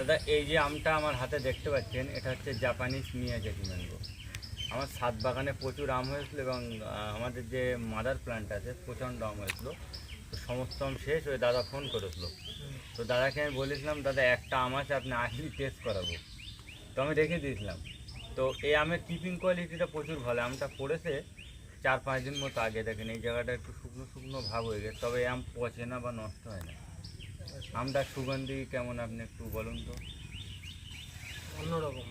দাদা, এই যে আমটা আমার হাতে দেখতে পাচ্ছেন, এটা হচ্ছে জাপানিজ মিয়াজাকি ম্যাঙ্গো আমার সাত বাগানে প্রচুর আম হয়েছিল এবং আমাদের যে মাদার প্ল্যান্ট আছে, প্রচণ্ড আম হয়েছিল। তো সমস্ত আম শেষ, ওই দাদা ফোন করেছিল। তো দাদাকে আমি বলেছিলাম, দাদা, একটা আম আছে, আপনি আসলে টেস্ট করাবো। তো আমি রেখে দিয়েছিলাম। তো এই আমের টিপিং কোয়ালিটিটা প্রচুর ভালো। আমটা পড়েছে চার পাঁচ দিন মতো আগে। দেখেন, এই জায়গাটা একটু শুকনো শুকনো ভাব হয়ে গেছে, তবে আম পচে না বা নষ্ট হয় না। আমটার সুগন্ধি কেমন আপনি একটু বলুন তো? অন্যরকম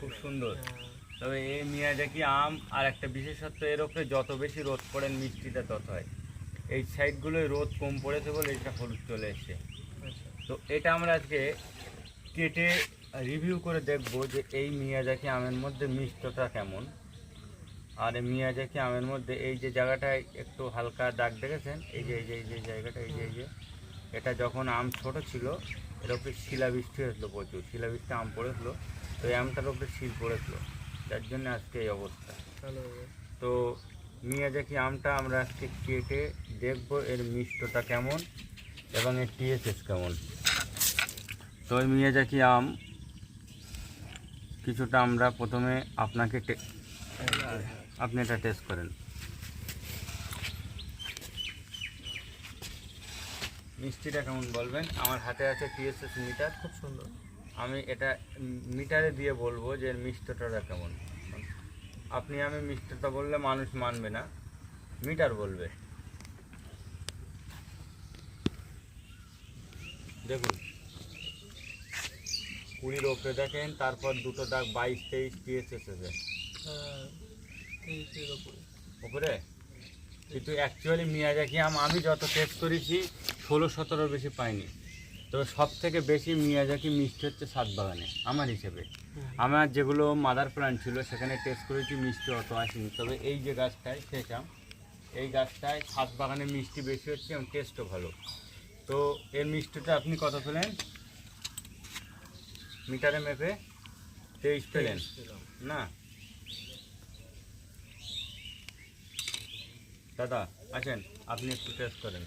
খুব সুন্দর। হ্যাঁ, তবে এই মিয়াজাকি আম? আর একটা বিশেষত্ব এর ওপরে যত বেশি রোদ পড়ে মিষ্টিটা তত হয়। এই সাইডগুলোয় রোদ কম পড়েছে বলে এটা হলুদ চলে এসছে। আচ্ছা। তো এটা আমরা আজকে কেটে রিভিউ করে দেখব যে এই মিয়াজাকি আমের মধ্যে মিষ্টটা কেমন। আর এই মিয়াজাকি আমের মধ্যে এই যে জায়গাটায় একটু হালকা দাগ দেখেছেন? এই যে এই যে এই যে জায়গাটা এই যে এই যে। এটা যখন আম ছোট ছিল এর উপরে শিলাবৃষ্টি হয়েছিল প্রচুর। শিলাবৃষ্টি আম পড়েছিল তো এই আমটার উপরে শিল পড়েছিল। যার জন্য আজকে এই অবস্থা। তো তো মিয়াজাকি আমটা আমরা আজকে কেটে দেখব এর মিষ্টটা কেমন এবং এর টিএসএস কেমন। তো ওই মিয়াজাকি আম কিছুটা আমরা প্রথমে আপনাকে টে- আপনি এটা টেস্ট করেন। মিষ্টিটা কেমন বলবেন? আমার হাতে আছে টিএসএস মিটার। খুব সুন্দর। আমি এটা মিটারে দিয়ে বলব যে এর মিষ্টতাটা কেমন। আপনি আমি মিষ্টতা বললে মানুষ মানবে না মিটার বলবে। দেখুন। কুড়ির ওপরে দেখেন তারপর দুটো দাগ বাইশ তেইশ টিএস এসেছে হ্যাঁ ওপরে। ওপরে? কিন্তু অ্যাকচুয়ালি মিয়াজাকি আম আমি যত টেস্ট করেছি ষোলো সতেরোর বেশি পাইনি। তবে সব থেকে বেশি মিয়াজাকি মিষ্টি হচ্ছে সাত বাগানে আমার হিসেবে। আমার যেগুলো মাদার প্ল্যান্ট ছিল সেখানে টেস্ট করেছি মিষ্টি অত আসেনি। তবে এই যে গাছটায় সেটাম এই গাছটায় ছাদ বাগানে মিষ্টি বেশি হচ্ছে এবং টেস্টও ভালো। তো এর মিষ্টিটা আপনি কত পেলেন? মিটারে মেপে তেইশ পেলেন। না? দাদা আছেন আপনি একটু টেস্ট করেন।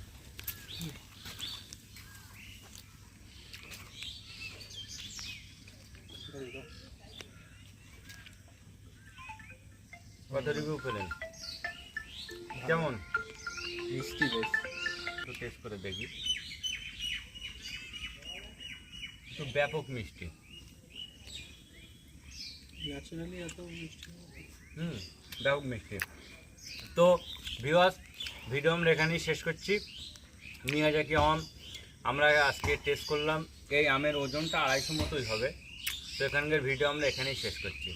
কত রিভিউ পেলেন কেমন? মিষ্টি বেশ। একটু টেস্ট করে দেখি। একটু ব্যাপক মিষ্টি। ন্যাচারালি এত মিষ্টি হুম ব্যাপক মিষ্টি। তো ভিওয়াস ভিডিও আমরা এখানেই শেষ করছি। মিয়াজাকি আম আমরা আজকে টেস্ট করলাম। এই আমের ওজনটা আড়াইশো মতোই হবে। তো এখানকার ভিডিও আমরা এখানেই শেষ করছি।